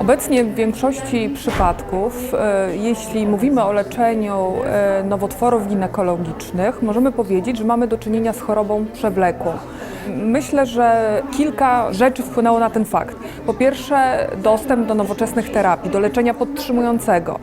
Obecnie w większości przypadków, e, jeśli mówimy o leczeniu e, nowotworów ginekologicznych, możemy powiedzieć, że mamy do czynienia z chorobą przewlekłą. Myślę, że kilka rzeczy wpłynęło na ten fakt. Po pierwsze, dostęp do nowoczesnych terapii, do leczenia podtrzymującego,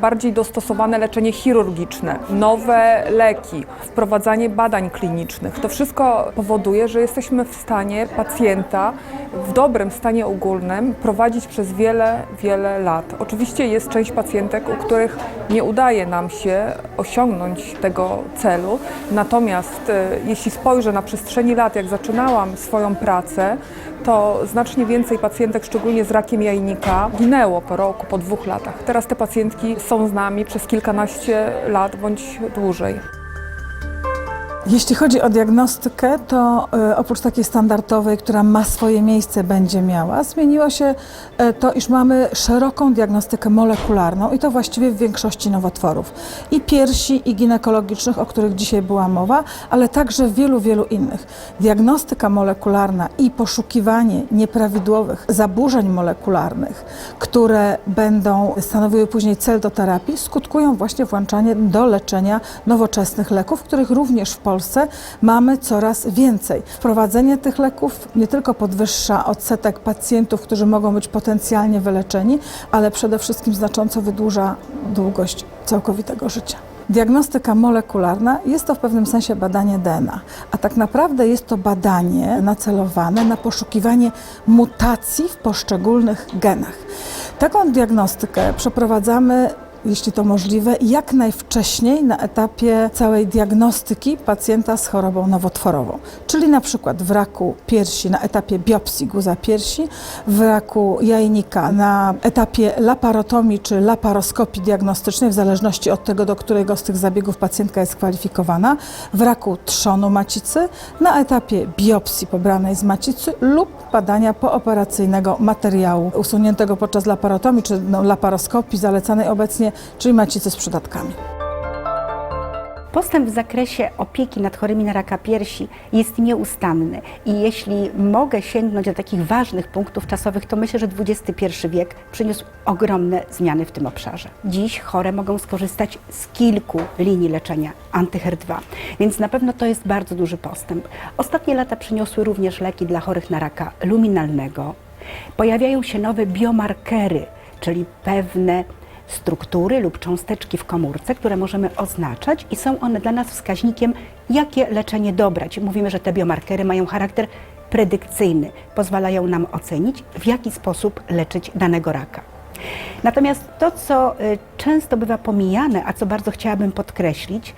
bardziej dostosowane leczenie chirurgiczne, nowe leki, wprowadzanie badań klinicznych. To wszystko powoduje, że jesteśmy w stanie pacjenta w dobrym stanie ogólnym prowadzić przez wiele, wiele lat. Oczywiście jest część pacjentek, u których nie udaje nam się osiągnąć tego celu, natomiast e, jeśli spojrzę na przestrzeni lat, jak zaczynałam swoją pracę, to znacznie więcej pacjentek, szczególnie z rakiem jajnika, ginęło po roku, po dwóch latach. Teraz te pacjentki są z nami przez kilkanaście lat bądź dłużej. Jeśli chodzi o diagnostykę, to e, oprócz takiej standardowej, która ma swoje miejsce, będzie miała, zmieniło się e, to, iż mamy szeroką diagnostykę molekularną i to właściwie w większości nowotworów. I piersi, i ginekologicznych, o których dzisiaj była mowa, ale także wielu, wielu innych. Diagnostyka molekularna i poszukiwanie nieprawidłowych zaburzeń molekularnych, które będą stanowiły później cel do terapii, skutkują właśnie włączaniem do leczenia nowoczesnych leków, których również w Polsce mamy coraz więcej. Wprowadzenie tych leków nie tylko podwyższa odsetek pacjentów, którzy mogą być potencjalnie wyleczeni, ale przede wszystkim znacząco wydłuża długość całkowitego życia. Diagnostyka molekularna jest to w pewnym sensie badanie DNA, a tak naprawdę jest to badanie nacelowane na poszukiwanie mutacji w poszczególnych genach. Taką diagnostykę przeprowadzamy jeśli to możliwe, jak najwcześniej na etapie całej diagnostyki pacjenta z chorobą nowotworową. Czyli na przykład w raku piersi na etapie biopsji guza piersi, w raku jajnika na etapie laparotomii czy laparoskopii diagnostycznej, w zależności od tego, do którego z tych zabiegów pacjentka jest kwalifikowana, w raku trzonu macicy, na etapie biopsji pobranej z macicy lub badania pooperacyjnego materiału usuniętego podczas laparotomii czy no, laparoskopii zalecanej obecnie, czyli macicy z przydatkami. Postęp w zakresie opieki nad chorymi na raka piersi jest nieustanny i jeśli mogę sięgnąć do takich ważnych punktów czasowych, to myślę, że XXI wiek przyniósł ogromne zmiany w tym obszarze. Dziś chore mogą skorzystać z kilku linii leczenia antyHER2, więc na pewno to jest bardzo duży postęp. Ostatnie lata przyniosły również leki dla chorych na raka luminalnego. Pojawiają się nowe biomarkery, czyli pewne struktury lub cząsteczki w komórce, które możemy oznaczać i są one dla nas wskaźnikiem, jakie leczenie dobrać. Mówimy, że te biomarkery mają charakter predykcyjny, pozwalają nam ocenić, w jaki sposób leczyć danego raka. Natomiast to, co y, często bywa pomijane, a co bardzo chciałabym podkreślić,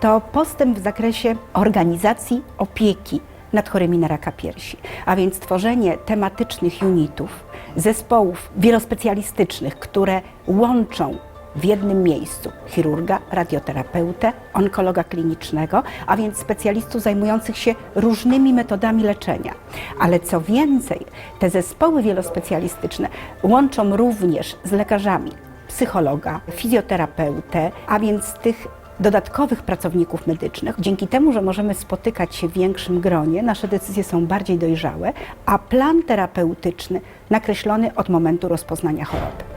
to postęp w zakresie organizacji opieki nad chorymi na raka piersi, a więc tworzenie tematycznych unitów, zespołów wielospecjalistycznych, które łączą w jednym miejscu chirurga, radioterapeutę, onkologa klinicznego, a więc specjalistów zajmujących się różnymi metodami leczenia. Ale co więcej, te zespoły wielospecjalistyczne łączą również z lekarzami psychologa, fizjoterapeutę, a więc tych dodatkowych pracowników medycznych. Dzięki temu, że możemy spotykać się w większym gronie, nasze decyzje są bardziej dojrzałe, a plan terapeutyczny nakreślony od momentu rozpoznania choroby.